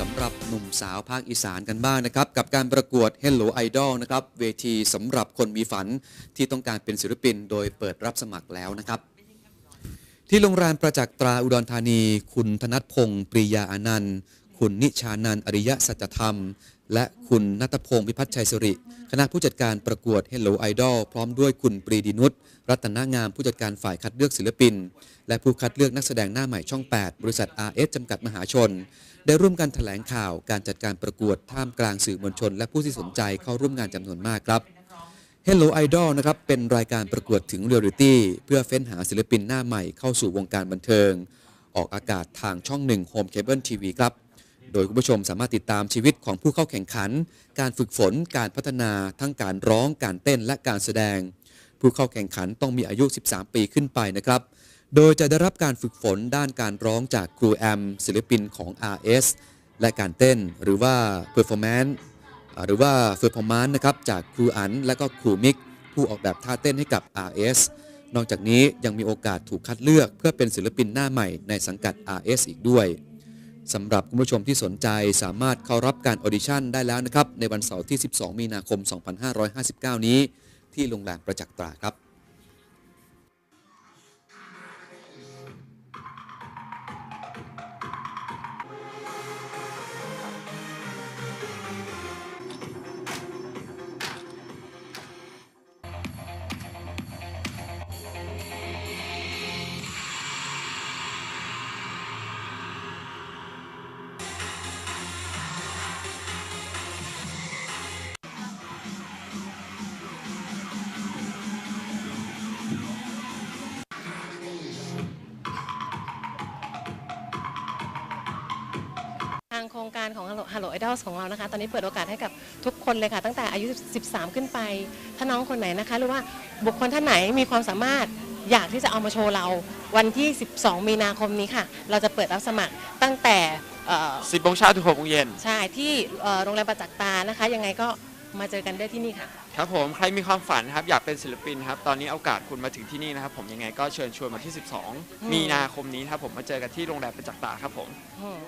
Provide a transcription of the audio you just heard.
สำหรับหนุ่มสาวภาคอีสานกันบ้างนะครับ กับการประกวด Hello Idol นะครับเวทีสำหรับคนมีฝันที่ต้องการเป็นศิลปินโดยเปิดรับสมัครแล้วนะครับ ที่โรงแรมประจักษ์ตราอุดรธานี คุณธนัทพงศ์ปรียาอานันต์ คุณนิชานันอริยสัจธรรม และคุณนัทพงศ์พิพัฒน์ชัยสิริคณะผู้จัดการประกวด Hello Idol พร้อมด้วยคุณปรีดีนุชรัตนงามผู้จัดการฝ่ายคัดเลือกศิลปิน และผู้คัดเลือกนักแสดงหน้าใหม่ช่อง 8 บริษัท RS จำกัดมหาชน ได้ร่วมกันแถลงข่าวการจัดการประกวดท่ามกลางสื่อมวลชน และผู้ที่สนใจเข้าร่วมงานจำนวนมากครับ Hello Idol นะครับเป็นรายการประกวดถึงเรียลลิตี้เพื่อเฟ้นหาศิลปินหน้าใหม่เข้าสู่วงการบันเทิง ออกอากาศทางช่องหนึ่ง Home Cable TV ครับ โดยคุณผู้ชมสามารถติดตามชีวิตของผู้เข้าแข่งขัน การฝึกฝน การพัฒนา ทั้งการร้อง การเต้น และการแสดง ผู้เข้าแข่งขันต้องมีอายุ 13 ปีขึ้นไปนะครับ โดยจะได้รับการฝึกฝนด้านการร้องจากครูแอมศิลปินของ RS และการเต้นหรือว่า Performance หรือว่าเฟอร์พอมานนะครับจากครูอันและก็ครูมิกผู้ออกแบบท่าเต้นให้กับ RS นอกจากนี้ยังมีโอกาสถูกคัดเลือกเพื่อเป็นศิลปินหน้าใหม่ในสังกัด RS อีกด้วย สำหรับคุณผู้ชมที่สนใจสามารถเข้ารับการออดิชั่นได้แล้วนะครับ ในวันเสาร์ที่ 12 มีนาคม 2559 นี้ ที่โรงแรมประจักษ์ตราครับ รงการของ Hello Hello Idols ของเรานะคะ ตอนนี้เปิดโอกาสให้กับทุกคนเลยค่ะ ตั้งแต่อายุ 13 ขึ้นไป ถ้าน้องคนไหนนะคะ หรือว่าบุคคลท่านไหนมีความสามารถอยากที่จะเอามาโชว์เราวันที่ 12 มีนาคมนี้ค่ะ เราจะเปิดรับสมัครตั้งแต่เอ่อสิบโมงเช้าถึงหกโมงเย็นใช่ที่เอ่อโรงแรมประจักษ์ตานะคะ ยังไงก็มาเจอกันได้ที่นี่ค่ะ ครับผมใครมีความฝันครับอยากเป็นศิลปินครับตอนนี้โอกาสคุณมาถึงที่นี่นะครับผมยังไงก็เชิญชวนมาที่ 12 มีนาคมนี้ครับผมมาเจอกันที่โรงแรมประจักษ์ตาครับผม อืม